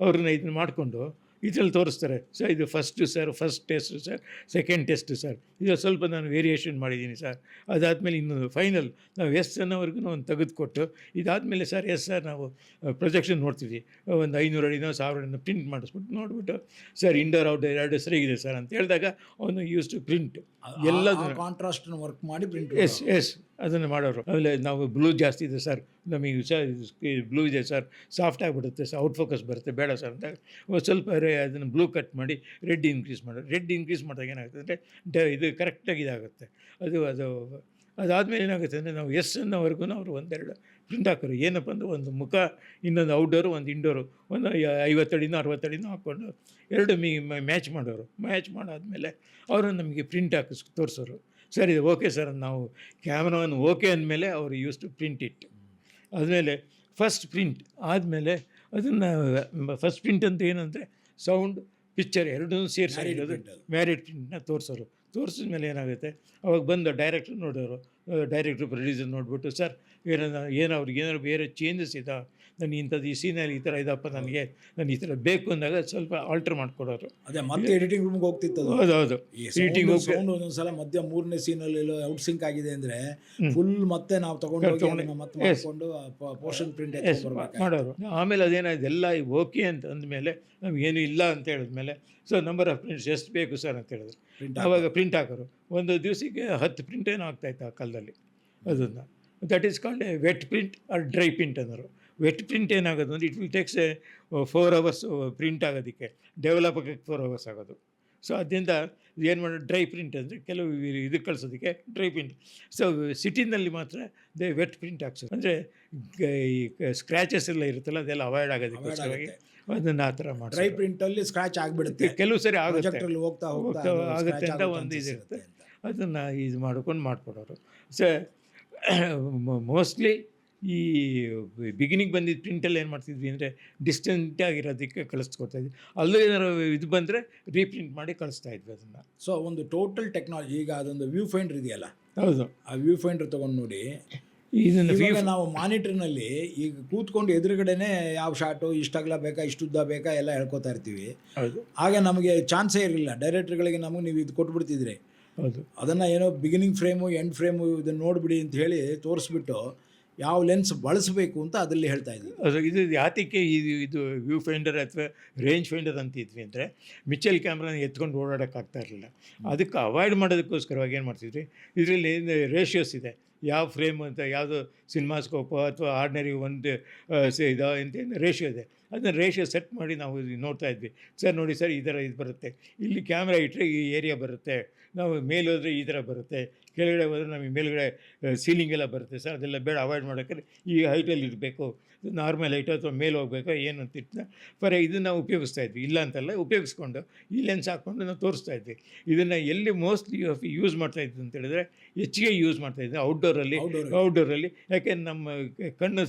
ಅವ್ರನ್ನ ಇದನ್ನ ಮಾಡಿಕೊಂಡು ಇದರಲ್ಲಿ ತೋರಿಸ್ತಾರೆ. ಸರ್ ಇದು first sir first test sir second test sir ಇದು ಸ್ವಲ್ಪ ನಾನು ವೇರಿಯೇಷನ್ ಮಾಡಿದ್ದೀನಿ ಸರ್ ಅದಾದಮೇಲೆ ಇನ್ನೊಂದು ಫೈನಲ್ ನಾವು ಎಸ್ ಅನ್ನೋವರೆಗೂ ಒಂದು ತೆಗೆದುಕೊಟ್ಟು ಇದಾದಮೇಲೆ ಸರ್ ಎಸ್ ಸರ್ ನಾವು ಪ್ರೊಜೆಕ್ಷನ್ ನೋಡ್ತೀವಿ. ಒಂದು ಐನೂರು ಅಡಿನೋ ಸಾವಿರ ಅಡಿನೋ ಪ್ರಿಂಟ್ ಮಾಡಿಸ್ಬಿಟ್ಟು ನೋಡಿಬಿಟ್ಟು ಸರ್ ಇಂಡೋರ್ ಔಟ್ಡೋರ್ ಎರಡು ಸರಿಗಿದೆ ಸರ್ ಅಂತ ಹೇಳಿದಾಗ ಅವನು ಯೂಸ್ ಟು ಪ್ರಿಂಟ್ ಎಲ್ಲದನ್ನು. ಕಾಂಟ್ರಾಸ್ಟ್ ವರ್ಕ್ ಮಾಡಿ ಪ್ರಿಂಟ್ ಎಸ್ ಎಸ್ ಅದನ್ನು ಮಾಡೋರು. ಆಮೇಲೆ ನಾವು ಬ್ಲೂ ಜಾಸ್ತಿ ಇದೆ ಸರ್ ನಮಗೆ ಸರ್ ಬ್ಲೂ ಇದೆ ಸರ್ ಸಾಫ್ಟ್ ಆಗಿಬಿಡುತ್ತೆ ಸರ್ ಔಟ್ ಫೋಕಸ್ ಬರುತ್ತೆ. ಬೇಡ ಸರ್ ಅಂತ. ಒಂದ್ ಸ್ವಲ್ಪ ರೇ ಅದನ್ನು ಬ್ಲೂ ಕಟ್ ಮಾಡಿ ರೆಡ್ ಇನ್ಕ್ರೀಸ್ ಮಾಡೋದು ರೆಡ್ ಇನ್ಕ್ರೀಸ್ ಮಾಡಿದಾಗ ಏನಾಗುತ್ತೆ ಅಂದರೆ ಡ ಇದು ಕರೆಕ್ಟಾಗಿ ಇದಾಗುತ್ತೆ. ಅದು ಅದು ಅದಾದಮೇಲೆ ಏನಾಗುತ್ತೆ ಅಂದರೆ ನಾವು ಎಸ್ ಅನ್ನೋವರೆಗೂ ಅವರು ಒಂದೆರಡು ಪ್ರಿಂಟ್ ಹಾಕೋರು ಏನಪ್ಪ ಅಂದರೆ ಒಂದು ಮುಖ ಇನ್ನೊಂದು ಔಟ್ಡೋರು ಒಂದು ಇಂಡೋರು ಒಂದು ಐವತ್ತಡಿನೋ ಅರವತ್ತಡಿನೋ ಹಾಕ್ಕೊಂಡು ಎರಡು ಮೀ ಮ್ಯಾಚ್ ಮಾಡೋರು. ಮ್ಯಾಚ್ ಮಾಡಾದಮೇಲೆ ಅವರು ನಮಗೆ ಪ್ರಿಂಟ್ ಹಾಕಿಸ್ ತೋರಿಸೋರು. ಸರ್ ಇದು ಓಕೆ ಸರ್ ನಾವು ಕ್ಯಾಮ್ರಾವನ್ನು ಓಕೆ ಅಂದಮೇಲೆ ಅವರು ಯೂಸ್ ಟು ಪ್ರಿಂಟ್ ಇಟ್ ಆದಮೇಲೆ ಫಸ್ಟ್ ಪ್ರಿಂಟ್ ಆದಮೇಲೆ ಅದನ್ನು ಫಸ್ಟ್ ಪ್ರಿಂಟ್ ಅಂತ ಏನಂದರೆ ಸೌಂಡ್ ಪಿಕ್ಚರ್ ಎರಡೂ ಸೇರಿಸಿ ಪ್ರಿಂಟ್ನ ತೋರಿಸೋರು. ತೋರಿಸಿದ ಮೇಲೆ ಏನಾಗುತ್ತೆ? ಅವಾಗ ಬಂದು ಡೈರೆಕ್ಟ್ರ್ ನೋಡೋರು. ಡೈರೆಕ್ಟ್ರು ಪ್ರೊಡ್ಯೂಸರ್ ನೋಡಿಬಿಟ್ಟು ಸರ್ ಏನಾರ ಏನು ಅವ್ರಿಗೆ ಏನಾದ್ರು ಬೇರೆ ಚೇಂಜಸ್ ಇದಾ ನಾನು ಇಂಥದ್ದು ಈ ಸೀನಲ್ಲಿ ಈ ಥರ ಇದಪ್ಪ ನನಗೆ ನಾನು ಈ ಥರ ಬೇಕು ಅಂದಾಗ ಸ್ವಲ್ಪ ಆಲ್ಟ್ರ್ ಮಾಡಿಕೊಡೋರು. ಅದೇ ಮತ್ತೆ ಎಡಿಟಿಂಗ್ ರೂಮ್ಗೆ ಹೋಗ್ತಿತ್ತು ಅದು. ಹೌದು ಹೌದು. ಎಡಿಟಿಂಗ್ ಒಂದೊಂದು ಸೌಂಡ್ ಮಧ್ಯ ಮೂರನೇ ಸೀನಲ್ಲಿ ಔಟ್ ಸಿಂಕ್ ಆಗಿದೆ ಅಂದರೆ ಫುಲ್ ಮತ್ತೆ ನಾವು ತಗೊಂಡು ಮತ್ತೆ ಮಾಡಿಕೊಂಡು ಪೋರ್ಷನ್ ಪ್ರಿಂಟ್ ಮಾಡೋರು. ಆಮೇಲೆ ಅದೇನಾಯ್ತು ಎಲ್ಲ ಓಕೆ ಅಂತ ಅಂದಮೇಲೆ ನಮಗೇನು ಇಲ್ಲ ಅಂತ ಹೇಳಿದ್ಮೇಲೆ ಸೊ ನಂಬರ್ ಆಫ್ ಪ್ರಿಂಟ್ಸ್ ಎಷ್ಟು ಬೇಕು ಸರ್ ಅಂತ ಹೇಳಿದ್ರು. ಆವಾಗ ಪ್ರಿಂಟ್ ಹಾಕೋರು. ಒಂದು ದಿವಸಕ್ಕೆ ಹತ್ತು ಪ್ರಿಂಟ್ ಏನೋ ಆಗ್ತಾಯಿತ್ತು ಆ ಕಾಲದಲ್ಲಿ. ಅದನ್ನು. That is called a wet print or dry print ಅನ್ನೋರು. ವೆಟ್ ಪ್ರಿಂಟ್ ಏನಾಗೋದು ಅಂದರೆ it will takes a four hours print ಆಗೋದಕ್ಕೆ ಡೆವಲಪ್ ಆಗೋಕ್ಕೆ ಫೋರ್ ಅವರ್ಸ್ ಆಗೋದು. ಸೊ ಅದರಿಂದ ಏನು ಮಾಡೋದು ಡ್ರೈ ಪ್ರಿಂಟ್ ಅಂದರೆ ಕೆಲವು ಇದು ಕಳಿಸೋದಕ್ಕೆ ಡ್ರೈ ಪ್ರಿಂಟ್ ಸೊ ಸಿಟಿನಲ್ಲಿ ಮಾತ್ರ ದೇ ವೆಟ್ ಪ್ರಿಂಟ್ ಹಾಕ್ಸೋದು. ಅಂದರೆ ಈ ಸ್ಕ್ರ್ಯಾಚಸ್ ಎಲ್ಲ ಇರುತ್ತಲ್ಲ ಅದೆಲ್ಲ ಅವಾಯ್ಡ್ ಆಗೋದಕ್ಕೋಸ್ಕರವಾಗಿ ಅದನ್ನು ಆ ಥರ ಮಾಡಿ ಡ್ರೈ ಪ್ರಿಂಟಲ್ಲಿ ಸ್ಕ್ರಾಚ್ ಆಗಿಬಿಡುತ್ತೆ. ಕೆಲವು ಸರಿ ಆಗುತ್ತೆ. ಹೋಗ್ತಾ ಹೋಗ್ತಾ ಆಗುತ್ತೆ ಅಂತ ಒಂದು ಇದಿರುತ್ತೆ. ಅದನ್ನು ಇದು ಮಾಡ್ಕೊಂಡು ಮಾಡಿಕೊಡೋರು. ಸೊ ಮೋಸ್ಟ್ಲಿ ಈ ಬಿಗಿನಿಂಗ್ ಬಂದಿದ್ದ ಪ್ರಿಂಟಲ್ಲಿ ಏನು ಮಾಡ್ತಿದ್ವಿ ಅಂದರೆ ಡಿಸ್ಟೆಂಟ್ ಆಗಿರೋದಕ್ಕೆ ಕಳಿಸ್ಕೊಡ್ತಾ ಇದ್ವಿ. ಅಲ್ಲೇ ಏನಾರು ಇದು ಬಂದರೆ ರೀಪ್ರಿಂಟ್ ಮಾಡಿ ಕಳಿಸ್ತಾ ಇದ್ವಿ ಅದನ್ನು. ಸೊ ಒಂದು ಟೋಟಲ್ ಟೆಕ್ನಾಲಜಿ ಈಗ ಅದೊಂದು ವ್ಯೂ ಫೈಂಡರ್ ಇದೆಯಲ್ಲ? ಹೌದು. ಆ ವ್ಯೂ ಫೈಂಡರ್ ತೊಗೊಂಡು ನೋಡಿ. ಇದನ್ನು ಈಗ ನಾವು ಮಾನಿಟರ್ನಲ್ಲಿ ಈಗ ಕೂತ್ಕೊಂಡು ಎದುರುಗಡೆನೆ ಯಾವ ಶಾಟು ಇಷ್ಟಾಗಲ ಬೇಕಾ ಇಷ್ಟುದ್ದ ಬೇಕಾ ಎಲ್ಲ ಹೇಳ್ಕೊತಾ ಇರ್ತೀವಿ. ಹೌದು. ಆಗ ನಮಗೆ ಚಾನ್ಸೇ ಇರಲಿಲ್ಲ. ಡೈರೆಕ್ಟರ್ಗಳಿಗೆ ನಮಗೆ ನೀವು ಇದು ಕೊಟ್ಬಿಡ್ತಿದ್ರಿ. ಹೌದು. ಅದನ್ನು ಏನೋ ಬಿಗಿನಿಂಗ್ ಫ್ರೇಮು ಎಂಡ್ ಫ್ರೇಮು ಇದನ್ನು ನೋಡಿಬಿಡಿ ಅಂತ ಹೇಳಿ ತೋರಿಸ್ಬಿಟ್ಟು ಯಾವ ಲೆನ್ಸ್ ಬಳಸಬೇಕು ಅಂತ ಅದರಲ್ಲಿ ಹೇಳ್ತಾ ಇದ್ವಿ ಅದು ಇದು ಯಾತಕ್ಕೆ ಇದು ಇದು ವ್ಯೂ ಫೈಂಡರ್ ಅಥವಾ ರೇಂಜ್ ಫೈಂಡರ್ ಅಂತಿದ್ವಿ ಅಂದರೆ ಮಿಚ್ಚಲ್ ಕ್ಯಾಮ್ರಾನ ಎತ್ಕೊಂಡು ಓಡಾಡೋಕ್ಕಾಗ್ತಾ ಇರಲಿಲ್ಲ. ಅದಕ್ಕೆ ಅವಾಯ್ಡ್ ಮಾಡೋದಕ್ಕೋಸ್ಕರವಾಗಿ ಏನು ಮಾಡ್ತಿದ್ವಿ? ಇದರಲ್ಲಿ ರೇಷಿಯೋಸ್ ಇದೆ. ಯಾವ ಫ್ರೇಮ್ ಅಂತ ಯಾವುದು ಸಿನಿಮಾಸ್ಕೋಪು ಅಥವಾ ಆರ್ಡಿನರಿ ಒಂದು ಇದು ಅಂತ ರೇಷಿಯೋ ಇದೆ. ಅದನ್ನ ರೇಷಿಯೋ ಸೆಟ್ ಮಾಡಿ ನಾವು ನೋಡ್ತಾ ಇದ್ವಿ. ಸರ್ ನೋಡಿ ಸರ್ ಈ ಥರ ಇದು ಬರುತ್ತೆ. ಇಲ್ಲಿ ಕ್ಯಾಮ್ರಾ ಇಟ್ಟರೆ ಈ ಏರಿಯಾ ಬರುತ್ತೆ. ನಾವು ಮೇಲೆ ಹೋದರೆ ಈ ಥರ ಬರುತ್ತೆ. ಕೆಳಗಡೆ ಹೋದರೆ ನಮಗೆ ಮೇಲುಗಡೆ ಸೀಲಿಂಗ್ ಎಲ್ಲ ಬರುತ್ತೆ. ಸರ್ ಅದೆಲ್ಲ ಬೇಡ. ಅವಾಯ್ಡ್ ಮಾಡೋಕ್ಕೆ ಈ ಹೈಟಲ್ಲಿ ಇರಬೇಕು. ನಾರ್ಮಲ್ ಹೈಟು ಅಥವಾ ಮೇಲೆ ಹೋಗಬೇಕು ಏನು ಅಂತಿತ್ತು ಫರ್ ಇದನ್ನು ನಾವು ಉಪಯೋಗಿಸ್ತಾ ಇದ್ವಿ. ಇಲ್ಲ ಅಂತಲ್ಲ ಉಪಯೋಗಿಸ್ಕೊಂಡು ಈ ಲೆನ್ಸ್ ಹಾಕ್ಕೊಂಡು ನಾವು ತೋರಿಸ್ತಾ ಇದ್ವಿ. ಇದನ್ನು ಎಲ್ಲಿ ಮೋಸ್ಟ್ಲಿ ಯೂಸ್ ಮಾಡ್ತಾ ಇದ್ವಿ ಅಂತ ಹೇಳಿದ್ರೆ ಹೆಚ್ಚಿಗೆ ಯೂಸ್ ಮಾಡ್ತಾ ಇದ್ವಿ. ಔಟ್ಡೋರಲ್ಲಿ. ಔಟ್ಡೋರಲ್ಲಿ ಯಾಕೆ ನಮ್ಮ ಕಣ್ಣು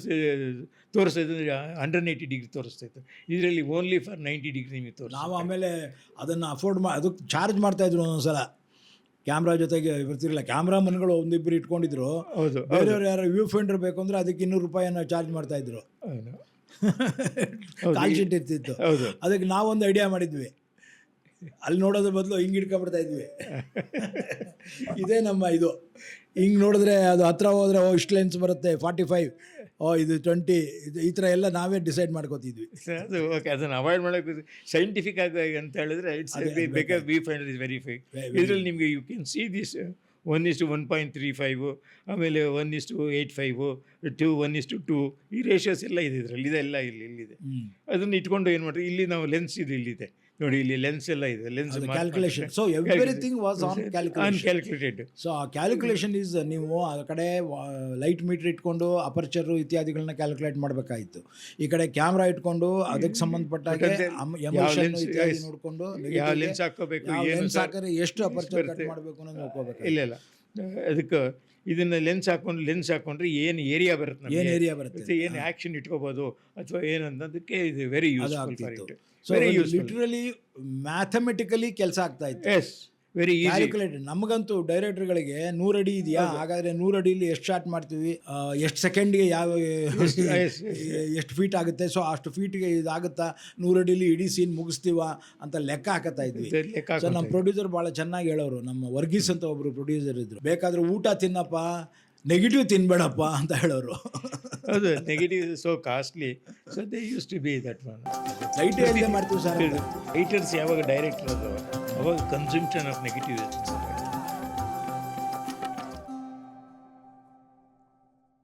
ತೋರಿಸ್ತಾ ಇದ್ರೆ ಹಂಡ್ರೆಡ್ ಏಯ್ಟಿ ಡಿಗ್ರಿ ತೋರಿಸ್ತಾ ಇತ್ತು. ಇದರಲ್ಲಿ ಓನ್ಲಿ ಫಾರ್ ನೈಂಟಿ ಡಿಗ್ರಿ ನಿಮಗೆ ತೋರಿಸ್ ನಾವು ಆಮೇಲೆ ಅದನ್ನು ಅಫೋರ್ಡ್ ಮಾ ಅದಕ್ಕೆ ಚಾರ್ಜ್ ಮಾಡ್ತಾ ಇದ್ರು ಒಂದೊಂದ್ಸಲ ಕ್ಯಾಮ್ರಾ ಜೊತೆಗೆ ಬರ್ತಿರಲಿಲ್ಲ. ಕ್ಯಾಮ್ರಾ ಮನ್ಗಳು ಒಂದಿಬ್ಬರು ಇಟ್ಕೊಂಡಿದ್ರು. ಹೌದು ಬೇರೆಯವ್ರು ಯಾರು ವ್ಯೂ ಫೈಂಡರ್ ಬೇಕು ಅಂದರೆ ಅದಕ್ಕೆ ಇನ್ನೂರು ರೂಪಾಯಿಯನ್ನು ಚಾರ್ಜ್ ಮಾಡ್ತಾ ಇದ್ರು. ಹೌದು. ಕಾಲ್ ಶೀಟ್ ಇರ್ತಿತ್ತು. ಹೌದು. ಅದಕ್ಕೆ ನಾವೊಂದು ಐಡಿಯಾ ಮಾಡಿದ್ವಿ. ಅಲ್ಲಿ ನೋಡೋದ್ರ ಬದಲು ಹಿಂಗೆ ಇಟ್ಕೊಂಡ್ಬಿಡ್ತಾ ಇದ್ವಿ. ಇದೇ ನಮ್ಮ ಇದು. ಹಿಂಗೆ ನೋಡಿದ್ರೆ ಅದು ಹತ್ರ ಹೋದರೆ ಓ ಇಷ್ಟು ಲೆನ್ಸ್ ಬರುತ್ತೆ ಫಾರ್ಟಿ ಫೈವ್ ಓ ಇದು ಟ್ವೆಂಟಿ ಇದು ಈ ಥರ ಎಲ್ಲ ನಾವೇ ಡಿಸೈಡ್ ಮಾಡ್ಕೋತಿದ್ವಿ. ಅದು ಓಕೆ ಅದನ್ನು ಅವಾಯ್ಡ್ ಮಾಡೋಕೆ ಸೈಂಟಿಫಿಕ್ ಆಗಿ ಅಂತ ಹೇಳಿದ್ರೆ ಇಟ್ಸ್ ಬೇಕಾದ್ರೆ we find is very five ಇದರಲ್ಲಿ ನಿಮಗೆ you can see this one is to one point three five ಆಮೇಲೆ one is to eight five to one is to two ಈ ರೇಷಿಯೋಸ್ ಎಲ್ಲ ಇದೆ ಇದರಲ್ಲಿ ಇದೆಲ್ಲ ಇಲ್ಲಿ ಇಲ್ಲಿದೆ. ಅದನ್ನು ಇಟ್ಕೊಂಡು ಏನು ಮಾಡ್ರಿ ಇಲ್ಲಿ ನಾವು ಲೆನ್ಸ್ ಇದು ಇಲ್ಲಿದೆ. ನೋಡಿ ಇಲ್ಲಿ ಲೆನ್ಸ್ ಎಲ್ಲ ಇದೆ. Lens calculation so everything was on calculation uncalculated so ಆ ಕ್ಯಾಲ್ಕುಲೇಷನ್ ಈಸ್ ನೀವು ಆ ಕಡೆ ಲೈಟ್ ಮೀಟರ್ ಇಟ್ಕೊಂಡು ಅಪರ್ಚರು ಇತ್ಯಾದಿಗಳನ್ನ ಕ್ಯಾಲ್ಕುಲೇಟ್ ಮಾಡಬೇಕಾಯಿತು. ಈ ಕಡೆ ಕ್ಯಾಮ್ರಾ ಇಟ್ಕೊಂಡು ಅದಕ್ಕೆ ಸಂಬಂಧಪಟ್ಟ ನೋಡಿಕೊಂಡು ಯಾವ ಲೆನ್ಸ್ ಹಾಕೋಬೇಕು ಲೆನ್ಸ್ ಹಾಕಿದ್ರೆ ಎಷ್ಟು ಅಪರ್ಚರ್ ಕಟ್ ಮಾಡಬೇಕು ಅನ್ನೋದು ನೋಡ್ಕೋಬೇಕು ಇಲ್ಲ ಇಲ್ಲ. ಅದಕ್ಕೆ ಇದನ್ನ ಲೆನ್ಸ್ ಹಾಕೊಂಡು ಲೆನ್ಸ್ ಹಾಕೊಂಡ್ರೆ ಏನು ಏರಿಯಾ ಬರುತ್ತೆ ಏನು ಏರಿಯಾ ಬರುತ್ತೆ? ಏನು ಆ್ಯಕ್ಷನ್ ಇಟ್ಕೋಬೋದು? ಅಥವಾ ಏನು ಅನ್ನೋದಕ್ಕೆ ಇದು very use useful so very useful literally mathematically ಕೆಲಸ ಆಗ್ತಾ ಇತ್ತು. ಎಸ್ ವೆರಿ ಈಸಿ ಕ್ಯಾಲ್ಕುಲೇಟೆಡ್ ನಮಗಂತೂ ಡೈರೆಕ್ಟರ್ಗಳಿಗೆ ನೂರು ಅಡಿ ಇದೆಯಾ? ಹಾಗಾದ್ರೆ ನೂರು ಅಡಿಲಿ ಎಷ್ಟು ಶಾಟ್ ಮಾಡ್ತೀವಿ? ಎಷ್ಟು ಸೆಕೆಂಡ್ಗೆ ಯಾವ ಎಷ್ಟು ಫೀಟ್ ಆಗುತ್ತೆ? ಸೊ ಅಷ್ಟು ಫೀಟ್ಗೆ ಇದಾಗುತ್ತಾ? ನೂರು ಅಡಿಲಿ ಇಡೀ ಸೀನ್ ಮುಗಿಸ್ತೀವ? ಅಂತ ಲೆಕ್ಕ ಹಾಕತ್ತಾ ಇದ್ವಿ. ಸೊ ನಮ್ಮ ಪ್ರೊಡ್ಯೂಸರ್ ಭಾಳ ಚೆನ್ನಾಗಿ ಹೇಳೋರು. ನಮ್ಮ ವರ್ಗೀಸ್ ಅಂತ ಒಬ್ರು ಪ್ರೊಡ್ಯೂಸರ್ ಇದ್ರು. ಬೇಕಾದ್ರೆ ಊಟ ತಿನ್ನಪ್ಪ? ನೆಗೆಟಿವ್ ತಿನ್ಬೇಡಪ್ಪ ಅಂತ ಹೇಳೋರು. ಅದು negative so costly so they use to be that one light ಇಲ್ಲದೆ ಮಾಡ್ತೀವಿ ಸರ್ ರೈಟರ್ಸ್ ಯಾವಾಗ ಡೈರೆಕ್ಟರ್ ಅದು ಅವಾಗ ಕನ್ಸಂಪ್ಷನ್ ಆಫ್ ನೆಗೆಟಿವ್